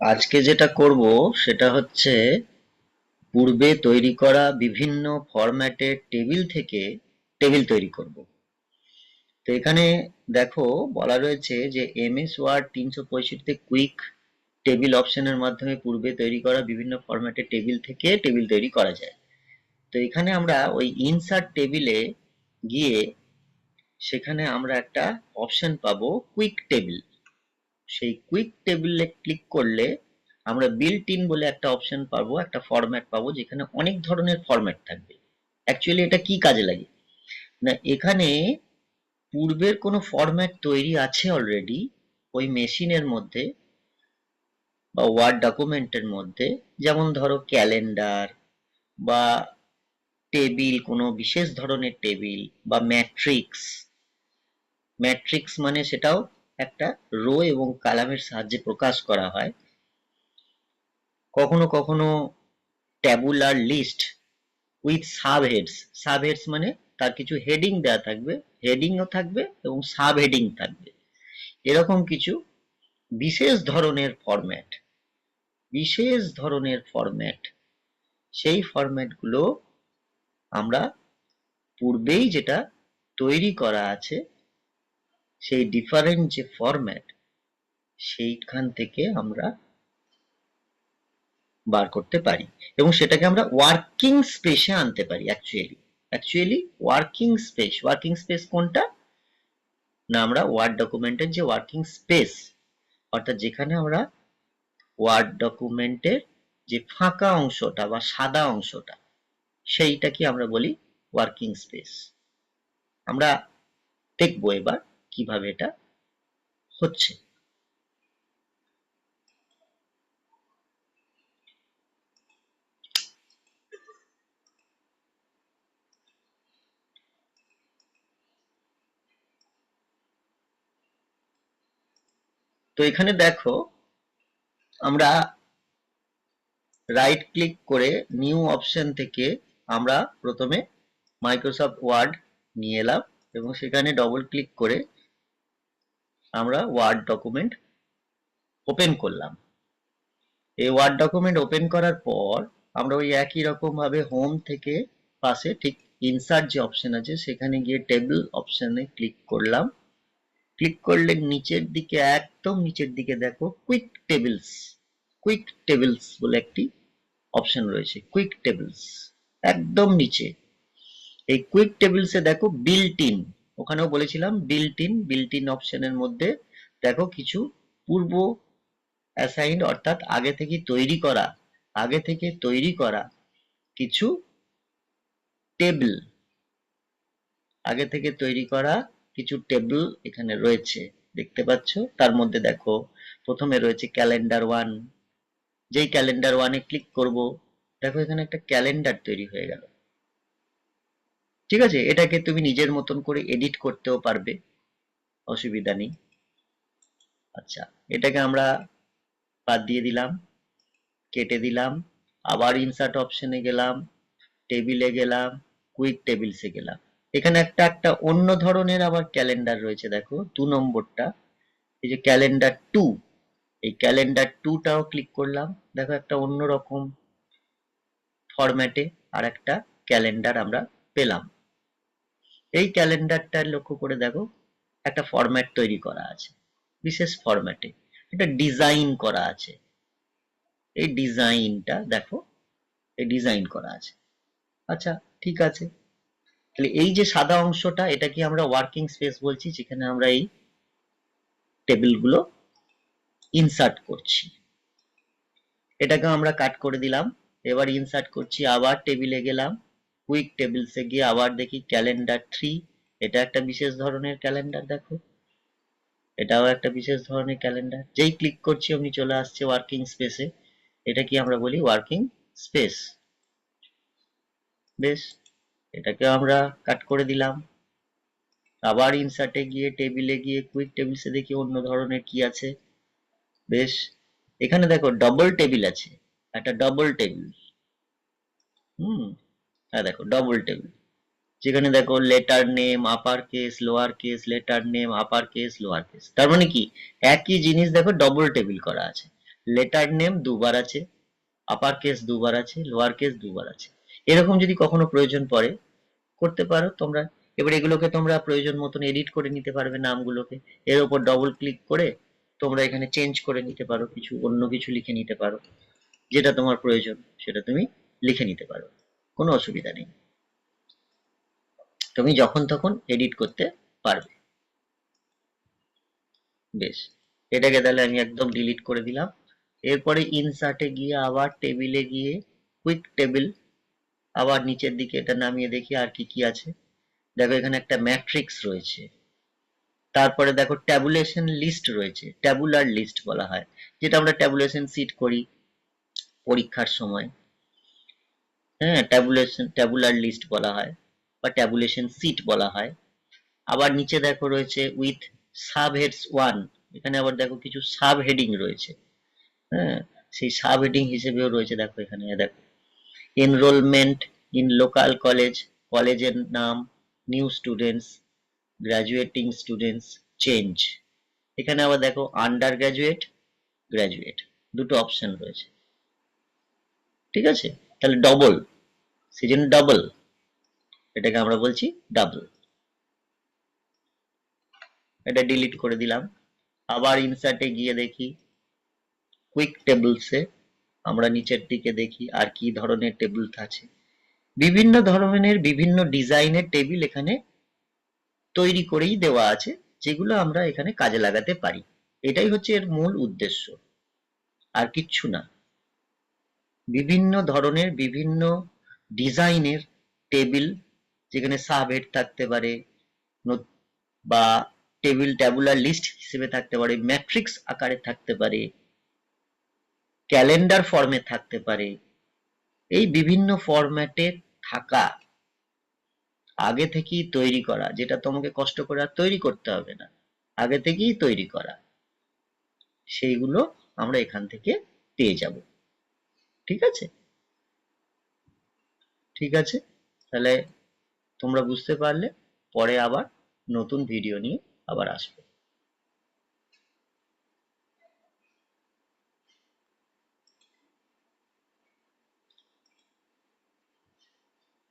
আজকে যেটা করব সেটা হচ্ছে পূর্বে তৈরি করা বিভিন্ন ফরম্যাটের টেবিল থেকে টেবিল তৈরি করব। তো এখানে দেখো বলা রয়েছে যে এমএস ওয়ার্ড তিনশো পঁয়ষট্টি কুইক টেবিল অপশনের মাধ্যমে পূর্বে তৈরি করা বিভিন্ন ফরম্যাটের টেবিল থেকে টেবিল তৈরি করা যায়। তো এখানে আমরা ওই ইনসার্ট টেবিলে গিয়ে সেখানে আমরা একটা অপশন পাবো কুইক টেবিল। সেই কুইক টেবিলে ক্লিক করলে আমরা বিল্ট ইন বলে একটা অপশন পাবো, একটা ফরম্যাট পাবো, যেখানে অনেক ধরনের ফরম্যাট থাকবে। অ্যাকচুয়ালি এটা কি কাজে লাগে? না, এখানে পূর্বের কোনো ফরম্যাট তৈরি আছে অলরেডি ওই মেশিনের মধ্যে বা ওয়ার্ড ডকুমেন্টের মধ্যে। যেমন ধরো ক্যালেন্ডার বা টেবিল কোনো বিশেষ ধরনের টেবিল বা ম্যাট্রিক্স ম্যাট্রিক্স মানে সেটাও একটা রো এবং কালামের সাহায্যে প্রকাশ করা হয়। কখনো কখনো tabular list with subheads subheads মানে তার কিছু হেডিং দেওয়া থাকবে হেডিংও থাকবে এবং সাব হেডিং থাকবে। এরকম কিছু বিশেষ ধরনের ফরম্যাট বিশেষ ধরনের ফরম্যাট সেই ফরম্যাটগুলো আমরা পূর্বেই যেটা তৈরি করা আছে সেই ডিফারেন্ট যে ফরম্যাট সেইখান থেকে আমরা বার করতে পারি এবং সেটাকে আমরা ওয়ার্কিং স্পেসে আনতে পারি actually actually working space working space কোনটা? না, আমরা ওয়ার্ড ডকুমেন্টের যে ওয়ার্কিং স্পেস অর্থাৎ যেখানে আমরা ওয়ার্ড ডকুমেন্টের যে ফাঁকা অংশটা বা সাদা অংশটা সেইটা কি আমরা বলি ওয়ার্কিং স্পেস আমরা দেখব এবার কীভাবে এটা হচ্ছে। তো এখানে দেখো, আমরা রাইট ক্লিক করে নিউ অপশন থেকে আমরা প্রথমে মাইক্রোসফট ওয়ার্ড নিয়ে এলাম এবং সেখানে ডবল ক্লিক করে আমরা ওয়ার্ড ডকুমেন্ট ওপেন করলাম। এই ওয়ার্ড ডকুমেন্ট ওপেন করার পর আমরা ওই একই রকম ভাবে হোম থেকে পাশে ঠিক ইনসার্ট যে অপশন আছে, সেখানে গিয়ে টেবিল অপশনে ক্লিক করলাম। ক্লিক করলে নিচের দিকে, একদম নিচের দিকে দেখো কুইক টেবিলস কুইক টেবিলস বলে একটি অপশন রয়েছে কুইক টেবিলস একদম নিচে। এই কুইক টেবিলসে দেখো বিল্ট ইন ওখানেও বলেছিলাম বিল্ট ইন বিল্ট ইন অপশনের মধ্যে দেখো কিছু পূর্ব অ্যাসাইন্ড অর্থাৎ আগে থেকে তৈরি করা, আগে থেকে তৈরি করা কিছু টেবিল আগে থেকে তৈরি করা কিছু টেবিল এখানে রয়েছে, দেখতে পাচ্ছ? তার মধ্যে দেখো প্রথমে রয়েছে ক্যালেন্ডার ওয়ান যেই ক্যালেন্ডার ওয়ানে ক্লিক করব, দেখো এখানে একটা ক্যালেন্ডার তৈরি হয়ে গেল। ঠিক আছে? এটাকে তুমি নিজের মতন করে এডিট করতেও পারবে। অসুবিধা নেই। আচ্ছা এটাকে আমরা বাদ দিয়ে দিলাম, কেটে দিলাম, আবার ইনসার্ট অপশনে গেলাম টেবিলে গেলাম কুইক টেবিলসে গেলাম। এখানে একটা একটা অন্য ধরনের আবার ক্যালেন্ডার রয়েছে, দেখো, দু নম্বরটা। এই যে ক্যালেন্ডার টু এই ক্যালেন্ডার টুটাও ক্লিক করলাম। দেখো, একটা অন্য রকম ফরম্যাটে আর একটা ক্যালেন্ডার আমরা পেলাম। এই ক্যালেন্ডারটা লক্ষ্য করে দেখো, একটা ফরম্যাট তৈরি করা আছে, বিশেষ ফরম্যাটে একটা ডিজাইন করা আছে। এই ডিজাইনটা দেখো, এই ডিজাইন করা আছে। আচ্ছা ঠিক আছে। তাহলে এই যে সাদা অংশটা, এটা কি আমরা ওয়ার্কিং স্পেস বলছি, যেখানে আমরা এই টেবিলগুলো ইনসার্ট করছি। এটাকে আমরা কাট করে দিলাম। এবার ইনসার্ট করছি, আবার টেবিলে গেলাম। কুইক টেবিলসে গিয়ে আবার দেখি ক্যালেন্ডার থ্রি এটা একটা বিশেষ ধরনের ক্যালেন্ডার দেখো। এটাও একটা বিশেষ ধরনের ক্যালেন্ডার যেই ক্লিক করছি, অমনি চলে আসছে ওয়ার্কিং স্পেসে এটা কি আমরা বলি? ওয়ার্কিং স্পেস বেশ, এটাকে আমরা কাট করে দিলাম। আবার ইনসার্টে গিয়ে টেবিলে গিয়ে কুইক টেবিলসে দেখি অন্য ধরনের কি আছে। বেশ, এখানে দেখো ডবল টেবিল আছে। একটা ডবল টেবিল হুম হ্যাঁ দেখো ডবল টেবিল যেখানে দেখো letter name upper case lower case letter name upper case lower case তার মানে কি? একই জিনিস দেখো ডবল টেবিল করা আছে। লেটার নেম দুবার আছে আপার কেস দুবার আছে লোয়ার কেস দুবার আছে। এরকম যদি কখনো প্রয়োজন পড়ে, করতে পারো তোমরা। এবার এগুলোকে তোমরা প্রয়োজন মতন এডিট করে নিতে পারবে নামগুলোকে। এর উপর ডবল ক্লিক করে তোমরা এখানে চেঞ্জ করে নিতে পারো কিছু, অন্য কিছু লিখে নিতে পারো। যেটা তোমার প্রয়োজন, সেটা তুমি লিখে নিতে পারো। কোনো অসুবিধা নেই। তুমি যখন তখন এডিট করতে পারবে। বেশ, এটাকে তাহলে আমি একদম ডিলিট করে দিলাম। এরপরে ইনসার্টে গিয়ে আবার টেবিলে গিয়ে কুইক টেবিল আবার নিচের দিকে এটা নামিয়ে দেখি আর কি কি আছে। দেখো এখানে একটা ম্যাট্রিক্স রয়েছে। তারপরে দেখো ট্যাবুলেশন লিস্ট রয়েছে ট্যাবুলার লিস্ট বলা হয়, যেটা আমরা ট্যাবুলেশন সিট করি পরীক্ষার সময়। হ্যাঁ ট্যাবুলেশন ট্যাবুলার লিস্ট বলা হয় বা ট্যাবুলেশন সিট বলা হয়। আবার নিচে দেখো রয়েছে উইথ সাব হেডস ওয়ান এখানে আবার দেখো কিছু সাব হেডিং রয়েছে। হ্যাঁ সেই সাব হেডিং হিসেবেও রয়েছে দেখো এখানে দেখো। এনরোলমেন্ট ইন লোকাল কলেজ কলেজের নাম new students graduating students change এখানে আবার দেখো আন্ডার গ্র্যাজুয়েট গ্র্যাজুয়েট দুটো অপশন রয়েছে। ঠিক আছে? তাহলে ডবল সেজন্য ডবল এটাকে আমরা বলছি ডাবল এটা ডিলিট করে দিলাম। আবার ইনসার্টে গিয়ে দেখি কুইক টেবলসে আমরা নিচের দিকে দেখি আর কি ধরনের টেবিল আছে। বিভিন্ন ধরনের বিভিন্ন ডিজাইনের টেবিল এখানে তৈরি করেই দেওয়া আছে, যেগুলো আমরা এখানে কাজে লাগাতে পারি। এটাই হচ্ছে এর মূল উদ্দেশ্য। আর কিচ্ছু না। বিভিন্ন ধরনের বিভিন্ন ডিজাইনের টেবিল যেখানে সাবহেড থাকতে পারে বা টেবিল ট্যাবুলার লিস্ট হিসেবে থাকতে পারে, ম্যাট্রিক্স আকারে থাকতে পারে, ক্যালেন্ডার ফর্মে থাকতে পারে। এই বিভিন্ন ফরম্যাটে থাকা আগে থেকেই তৈরি করা, যেটা তোমাকে কষ্ট করে আর তৈরি করতে হবে না, আগে থেকেই তৈরি করা। সেইগুলো আমরা এখান থেকে পেয়ে যাব। ঠিক আছে? ঠিক আছে? তাহলে তোমরা বুঝতে পারলে, পরে আবার নতুন ভিডিও নিয়ে আবার আসব।